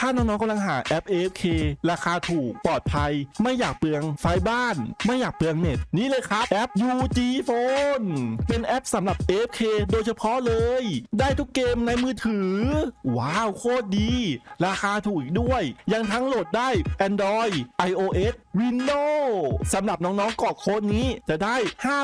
ถ้าน้องๆกำลังหาแอป AFK ราคาถูกปลอดภัย ไม่อยากเปลืองไฟบ้าน ไม่อยากเปลืองเน็ต นี่เลยครับ แอป UG Phone เป็นแอปสำหรับ AFK โดยเฉพาะเลย ได้ทุกเกมในมือถือ ว้าว โคตรดี ราคาถูกอีกด้วย ยังทั้งโหลดได้ Android iOS Windows สำหรับน้องๆกรอกโค้ดนี้จะได้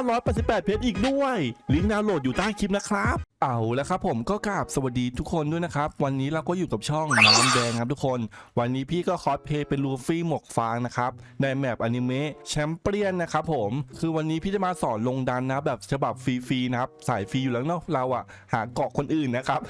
588 เพชรอีกด้วย ลิงก์ดาวน์โหลดอยู่ใต้คลิปนะครับ เอาแล้วครับผมก็กราบสวัสดีทุกคนด้วยนะครับ วันนี้เราก็อยู่กับช่องน้ำแดงครับทุกคน วันนี้พี่ก็คอสเพย์เป็นลูฟี่หมวกฟางนะครับในแมปอนิเมะแชมเปี้ยนนะครับผมคือวันนี้พี่จะมาสอนลงดันนะแบบฉบับฟรีๆนะครับสายฟรีอยู่แล้วเนาะเราอะหาเกาะคนอื่นนะครับ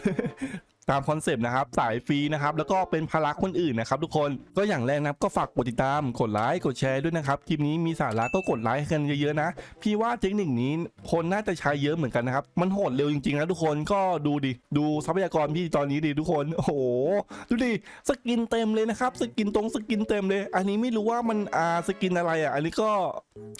ตามคอนเซปต์นะครับสายฟรีนะครับแล้วก็เป็นภาระคนอื่นนะครับทุกคนก็อย่างแรกนะครับก็ฝากกดติดตามกดไลค์กดแชร์ด้วยนะครับคลิปนี้มีสาระก็กดไลค์กันเยอะๆนะ พี่ว่าเทคนิคนี้คนน่าจะใช้เยอะเหมือนกันนะครับมันโหดเร็วจริงๆนะทุกคนก็ดูดิดูทรัพยากรพี่ตอนนี้ดิทุกคนโอ้โหดูดิสกินเต็มเลยนะครับสกินตรงสกินเต็มเลย อันนี้ไม่รู้ว่ามันอ่าสกินอะไรอะอันนี้ก็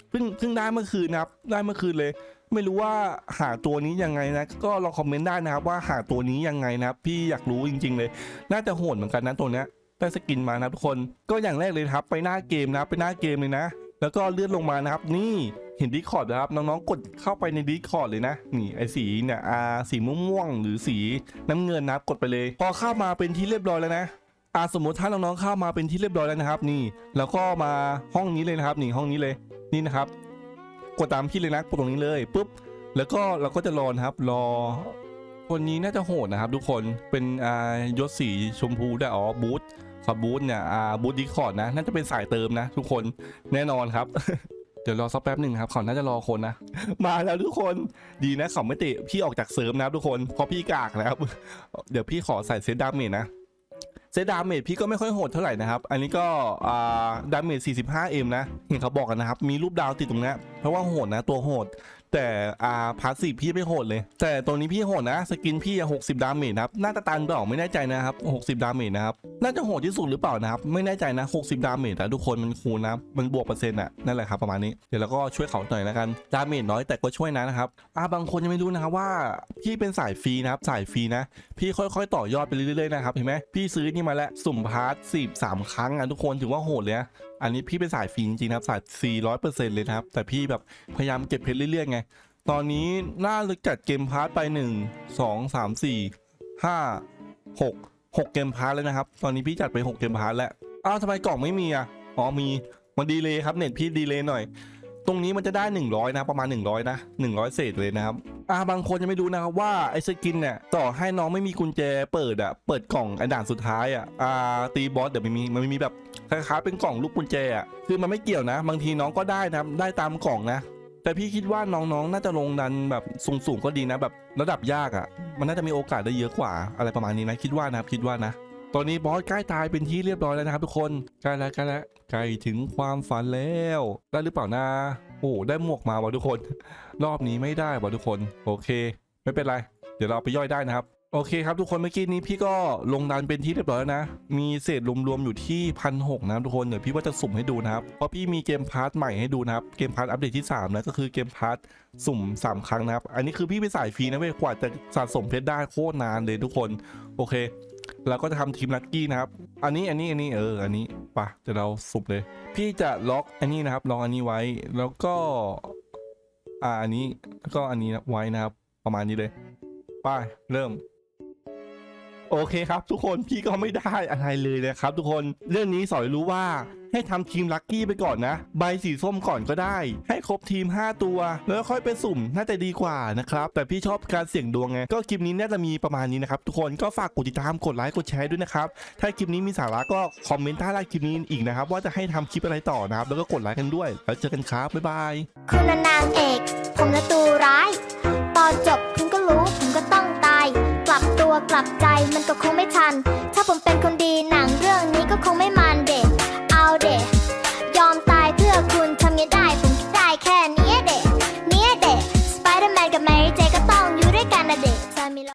เพิ่งเพิ่งได้เมื่อคืนนะครับได้เมื่อคืนเลย ไม่รู้ว่าหาตัวนี้ยังไงนะก็ลองคอมเมนต์ได้นะครับว่าหาตัวนี้ยังไงนะครับพี่อยากรู้จริง ๆ เลย น่าจะโหดเหมือนกันนะตัวเนี้ยได้สกินมานะครับทุกคนก็อย่างแรกเลยครับ ไปหน้าเกมนะไปหน้าเกมเลยนะ แล้วก็เลื่อนลงมานะครับ นี่เห็นดีคอร์ดนะครับน้องๆกดเข้าไปในดีคอร์ดเลยนะนี่ไอสีเนี่ยอาสีม่วงๆหรือสีน้ำเงินนะครับกดไปเลย พอเข้ามาเป็นที่เรียบร้อยแล้วนะอาสมมติถ้าน้องๆเข้ามาเป็นที่เรียบร้อยแล้วนะครับ นี่ แล้วก็มาห้องนี้เลยนะครับนี่ห้องนี้เลยนี่นะครับ กดตามพี่เลยนะกดตรงนี้เลยปุ๊บแล้วก็เราก็จะรอนะครับรอ คนนี้น่าจะโหดนะครับ ทุกคนเป็นอ่ายศสีชมพูได้อ๋อบูธครับบูธเนี่ยอ่าบูธดีคอร์ดนะน่าจะเป็นสายเติมนะ ทุกคนแน่นอนครับเดี๋ยวรอสักแป๊บหนึ่งครับเขาน่าจะรอคนนะ มาแล้วทุกคนดีนะเขาไม่เตะพี่ออกจากเสริมนะครับทุกคนเพราะพี่กากนะครับ เดี๋ยวพี่ขอใส่เซตดาเมจนะ เซตดาเมจพี่ก็ไม่ค่อยโหดเท่าไหร่นะครับ อันนี้ก็อ่าดาเมจ 45m นะ เห็นเขาบอกกันนะครับ มีรูปดาวติดตรงนี้เพราะว่าโหดนะตัวโหด แต่อ่าพาสซีฟพี่ไม่โหดเลย แต่ตัวนี้พี่โหดนะ สกินพี่อะ60ดาเมจนะครับน่าจะตันเปล่าไม่แน่ใจนะครับ60ดาเมจนะครับน่าจะโหดที่สุดหรือเปล่านะครับไม่แน่ใจนะ60ดาเมจแต่ทุกคนมันคูณนะมันบวกเปอร์เซ็นต์อะนั่นแหละครับประมาณนี้เดี๋ยวเราก็ช่วยเขาหน่อยแล้วกันดาเมจน้อยแต่ก็ช่วยนะนะครับอ่าบางคนยังไม่รู้นะครับว่าพี่เป็นสายฟรีนะครับสายฟรีนะ พี่ค่อยๆ ต่อยอดไปเรื่อยๆนะครับเห็นไหมพี่ซื้อนี่มาแล้วสุ่มพาร์ทสิบสามครั้งอะทุกคนถือว่าโหดเลยนะอันนี้พี่เป็นสายฟรีจริงๆนะครับสายฟรีร้อยเปอร์เซ็นต์เลยนะครับแต่พี่แบบพยายามเก็บเพชรเรื่อยๆไงตอนนี้น่าจะจัดเกมพาร์ทไป 1 2 3 4 5 6 6 เกมพาร์ทแล้วนะครับ ตอนนี้พี่จัดไป 6 เกมพาร์ทแล้ว อ้าวทำไมกล่องไม่มีอะ อ๋อมีมันดีเลยครับเน็ตพี่ดีเลยหน่อย ตรงนี้มันจะได้ 100 นะประมาณ 100 นะ 100 เศษเลยนะครับอ่าบางคนยังไม่รู้นะครับว่าไอ้สกินเนี่ยต่อให้น้องไม่มีกุญแจเปิดอะเปิดกล่องอันด่านสุดท้ายอะอ่าตีบอสเดี๋ยวมันมีมันมีแบบคล้ายๆเป็นกล่องลูกกุญแจอะคือมันไม่เกี่ยวนะ บางทีน้องก็ได้นะได้ตามกล่องนะ แต่พี่คิดว่าน้องๆ น่าจะลงดันแบบสูงๆก็ดีนะแบบระดับยากอะ่ะ มันน่าจะมีโอกาสได้เยอะกว่า อะไรประมาณนี้นะคิดว่านะครับคิดว่านะ ตอนนี้บอสใกล้ตายเป็นที่เรียบร้อยแล้วนะครับทุกคนใกล้แล้วใกล้แล้วใกล้ถึงความฝันแล้วได้หรือเปล่านะโอ้ได้หมวกมาว่ะทุกคน รอบนี้ไม่ได้ว่ะทุกคน โอเค ไม่เป็นไร เดี๋ยวเราไปย่อยได้นะครับ โอเคครับทุกคนเมื่อกี้นี้พี่ก็ลงดันเป็นที่เรียบร้อยแล้วนะ มีเศษรวมๆอยู่ที่พันหกนะทุกคนเดี๋ยวพี่ว่าจะสุ่มให้ดูนะครับเพราะพี่มีเกมพาร์ทใหม่ให้ดูนะครับเกมพาร์ทอัปเดตที่3นะก็คือเกมพาร์ทสุ่ม 3 ครั้งนะครับ อันนี้คือพี่ไปสายฟรีนะเว้ยกว่าจะสะสมเพชรได้โคตรนานเลยทุกคนโอเคเราก็จะทำทีมลักกี้นะครับ อันนี้อันนี้อันนี้เออ อันนี้ปะเดี๋ยวเราสุ่มเลย พี่จะล็อกอันนี้นะครับล็อกอันนี้ไว้ แล้วก็ อ่าอันนี้แล้วก็อันนี้ไว้นะครับ ประมาณนี้เลย ไปเริ่ม โอเคครับ ทุกคนพี่ก็ไม่ได้อะไรเลยนะครับ ทุกคนเรื่องนี้สอนให้รู้ว่าให้ทำทีมลัคกี้ไปก่อนนะ ใบสีส้มก่อนก็ได้ ให้ครบทีม 5 ตัว แล้วค่อยไปสุ่มน่าจะดีกว่านะครับ แต่พี่ชอบการเสี่ยงดวงไง ก็คลิปนี้น่าจะมีประมาณนี้นะครับ ทุกคนก็ฝากกดติดตามกดไลค์กดแชร์ด้วยนะครับ ถ้าคลิปนี้มีสาระก็คอมเมนต์ใต้ใต้คลิปนี้อีกนะครับ ว่าจะให้ทำคลิปอะไรต่อนะครับ แล้วก็กดไลค์กันด้วย แล้วเจอกันครับบ๊ายบายคุณน่ะนางเอก ผมละตัวร้าย กลับใจมันก็คงไม่ทัน ถ้าผมเป็นคนดีหนังเรื่องนี้ก็คงไม่